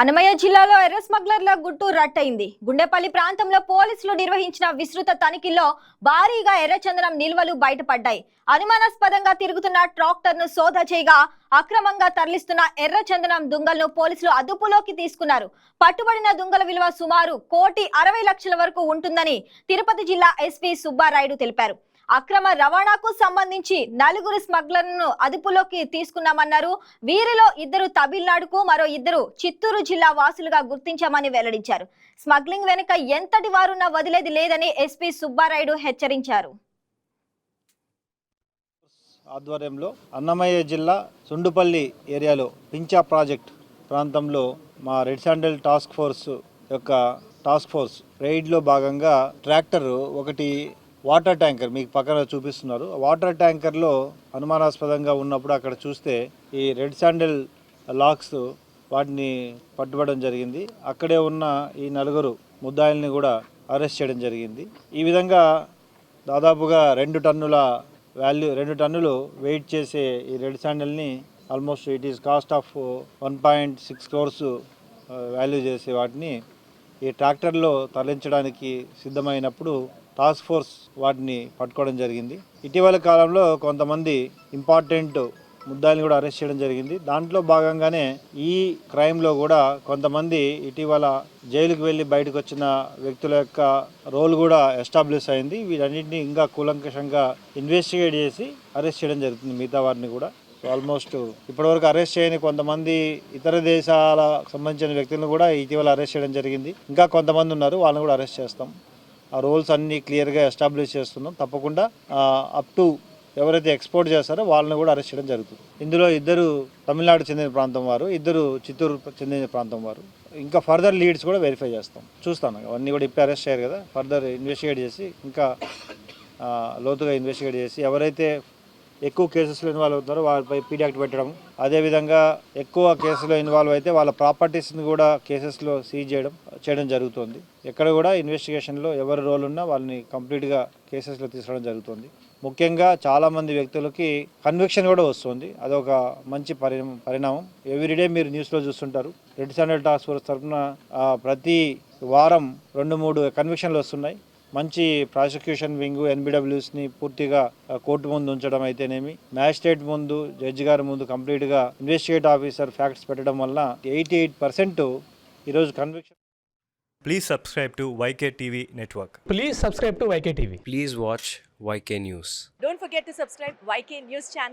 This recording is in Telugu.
అన్నమయ్య జిల్లాలో ఎర్ర స్మగ్లర్ల గుట్టు రట్టయింది. గుండెపల్లి ప్రాంతంలో పోలీసులు నిర్వహించిన విస్తృత తనిఖీల్లో భారీగా ఎర్రచందనం నిల్వలు బయటపడ్డాయి. అనుమానాస్పదంగా తిరుగుతున్న ట్రాక్టర్ను సోదా చేయగా అక్రమంగా తరలిస్తున్న ఎర్రచందనం దుంగలను పోలీసులు అదుపులోకి తీసుకున్నారు. పట్టుబడిన దుంగల విలువ సుమారు కోటి అరవై లక్షల వరకు ఉంటుందని తిరుపతి జిల్లా ఎస్పీ సుబ్బారాయుడు తెలిపారు. అక్రమ రవాణాకు సంబంధించి నలుగురు స్మగ్లర్లను అదుపులోకి తీసుకున్నామన్నారు. వీరిలో ఇద్దరు తమిళనాడుకు మరో ఇద్దరు చిత్తూరు జిల్లా వాసులుగా గుర్తించామని వెల్లడించారు. స్మగ్లింగ్ వెనుక ఎంతటి వారున్నా వదిలేది లేదని ఎస్పీ సుబ్బారాయుడు హెచ్చరించారు. ఆధ్వర్యంలో అన్నమయ్య జిల్లా సుండుపల్లి ఏరియాలో పించా ప్రాజెక్ట్ ప్రాంతంలో మా రెడ్ శాండల్ టాస్క్ ఫోర్స్ యొక్క టాస్క్ ఫోర్స్ రైడ్లో భాగంగా ట్రాక్టర్ ఒకటి వాటర్ ట్యాంకర్ మీకు పక్కన చూపిస్తున్నారు. వాటర్ ట్యాంకర్లో అనుమానాస్పదంగా ఉన్నప్పుడు అక్కడ చూస్తే ఈ రెడ్ శాండల్ లాక్స్ వాటిని పట్టుబడడం జరిగింది. అక్కడే ఉన్న ఈ నలుగురు ముద్దాయిల్ని కూడా అరెస్ట్ చేయడం జరిగింది. ఈ విధంగా దాదాపుగా రెండు టన్నుల వాల్యూ రెండు టన్నులు వెయిట్ చేసే ఈ red శాండల్ని almost it is cost of one point six crores value చేసే వాటిని ఈ ట్రాక్టర్లో తరలించడానికి సిద్ధమైనప్పుడు టాస్క్ ఫోర్స్ వాటిని పట్టుకోవడం జరిగింది. ఇటీవల కాలంలో కొంతమంది ఇంపార్టెంట్ ముద్దాయిని కూడా అరెస్ట్ చేయడం జరిగింది. దాంట్లో భాగంగానే ఈ క్రైమ్లో కూడా కొంతమంది ఇటీవల జైలుకు వెళ్ళి బయటకు వచ్చిన వ్యక్తుల యొక్క రోల్ కూడా ఎస్టాబ్లిష్ అయింది. వీటన్నింటినీ ఇంకా కూలంకషంగా ఇన్వెస్టిగేట్ చేసి అరెస్ట్ చేయడం జరుగుతుంది మిగతా వారిని కూడా. ఆల్మోస్ట్ ఇప్పటివరకు అరెస్ట్ చేయని కొంతమంది ఇతర దేశాల సంబంధించిన వ్యక్తులను కూడా ఇటీవల అరెస్ట్ చేయడం జరిగింది. ఇంకా కొంతమంది ఉన్నారు వాళ్ళని కూడా అరెస్ట్ చేస్తాం. ఆ రోల్స్ అన్నీ క్లియర్గా ఎస్టాబ్లిష్ చేస్తున్నాం. తప్పకుండా అప్ టు ఎవరైతే ఎక్స్పోర్ట్ చేస్తారో వాళ్ళని కూడా అరెస్ట్ చేయడం జరుగుతుంది. ఇందులో ఇద్దరు తమిళనాడు చెందిన ప్రాంతం వారు ఇద్దరు చిత్తూరు చెందిన ప్రాంతం వారు. ఇంకా ఫర్దర్ లీడ్స్ కూడా వెరిఫై చేస్తాం. చూస్తాను. అవన్నీ కూడా ఇప్పుడు అరెస్ట్ చేయరు కదా. ఫర్దర్ ఇన్వెస్టిగేట్ చేసి ఇంకా లోతుగా ఇన్వెస్టిగేట్ చేసి ఎవరైతే ఎక్కువ కేసెస్లో ఇన్వాల్వ్ అవుతారో వారిపై పీడీ యాక్ట్ పెట్టడం. అదేవిధంగా ఎక్కువ కేసులో ఇన్వాల్వ్ అయితే వాళ్ళ ప్రాపర్టీస్ని కూడా కేసెస్లో సీజ్ చేయడం చేయడం జరుగుతుంది. ఎక్కడ కూడా ఇన్వెస్టిగేషన్లో ఎవరి రోల్ ఉన్నా వాళ్ళని కంప్లీట్గా కేసెస్లో తీసుకోవడం జరుగుతుంది. ముఖ్యంగా చాలామంది వ్యక్తులకి కన్విక్షన్ కూడా వస్తుంది. అదొక మంచి పరిణామం పరిణామం. ఎవ్రీడే మీరు న్యూస్లో చూస్తుంటారు. రెడ్ సెంట్రల్ టాస్క్ ఫోర్స్ తరఫున ప్రతి వారం రెండు మూడు కన్విక్షన్లు వస్తున్నాయి. మంచి ప్రాసిక్యూషన్ వింగ్ ఎన్బిడబ్ల్యూస్ని పూర్తిగా కోర్టు ముందు ఉంచడం అయితేనేమి మ్యాజిస్ట్రేట్ ముందు జడ్జి గారి ముందు కంప్లీట్గా ఇన్వెస్టిగేట్ ఆఫీసర్ ఫ్యాక్ట్స్ పెట్టడం వల్ల ఎయిటీ ఎయిట్ పర్సెంట్ ఈరోజు conviction Please subscribe to YK TV Network. Please subscribe to YK TV. Please watch YK News. Don't forget to subscribe YK News channel